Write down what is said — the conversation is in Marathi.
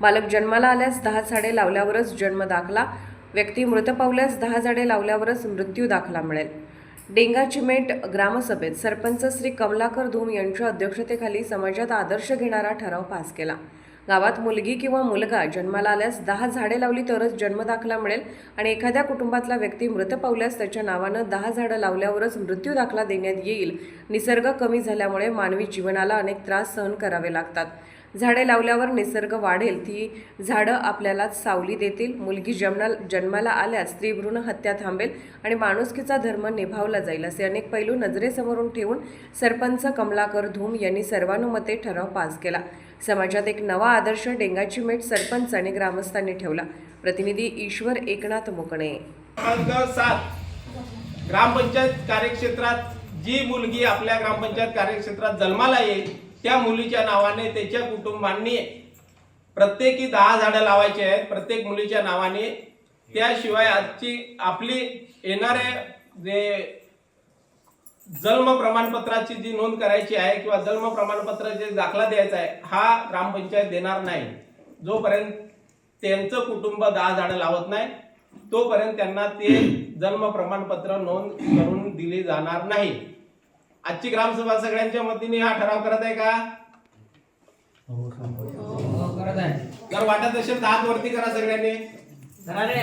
बालक जन्माला आल्यास दहा झाडे लावल्यावरच जन्म दाखला. व्यक्ती मृत पावल्यास दहा झाडे लावल्यावरच मृत्यू दाखला मिळेल. डेंगा चिमेट ग्रामसभेत सरपंच श्री कमलाकर धूम यांच्या अध्यक्षतेखाली समाजात आदर्श घेणारा ठराव पास केला. गावात मुलगी किंवा मुलगा जन्माला आल्यास दहा झाडे लावली तरच जन्मदाखला मिळेल आणि एखाद्या कुटुंबातला व्यक्ती मृत पावल्यास त्याच्या नावानं दहा झाडं लावल्यावरच मृत्यू दाखला देण्यात येईल. निसर्ग कमी झाल्यामुळे मानवी जीवनाला अनेक त्रास सहन करावे लागतात. झाडे लावल्यावर निसर्ग वाढेल ती झाडं आपल्याला सावली देतील. मुलगी जन्मा जन्माला आल्यास स्त्री भ्रूण हत्या थांबेल आणि माणुसकीचा धर्म निभावला जाईल असे अनेक पैलू नजरेसमोरून ठेवून सरपंच कमलाकर धूम यांनी सर्वानुमते ठराव पास केला. समाजात एक नवा आदर्श डेंगाची मेट सरपंच आणि ग्रामस्थांनी ठेवला. प्रतिनिधी ईश्वर एकनाथ मुकणे. ग्रामपंचायत कार्यक्षेत्रात जी मुलगी आपल्या ग्रामपंचायत कार्यक्षेत्रात जन्माला येईल त्या मुलीच्या नावाने त्याच्या कुटुंबांनी प्रत्येकी दहा झाडं लावायची आहेत. प्रत्येक मुलीच्या नावाने. त्याशिवाय आजची आपली येणारे जे जन्म प्रमाणपत्राची जी नोंद करायची आहे किंवा जन्म प्रमाणपत्र जे दाखला द्यायचा आहे हा ग्रामपंचायत देणार नाही. जोपर्यंत त्यांचं कुटुंब दहा झाडं लावत नाही तोपर्यंत त्यांना ते जन्म प्रमाणपत्र नोंद करून दिली जाणार नाही. आजची ग्रामसभा सगळ्यांच्या मतीने हा ठराव करत आहे का? हो, करत आहे. जर वाटत असेल तर वरती करा सगळ्यांनी. करा रे.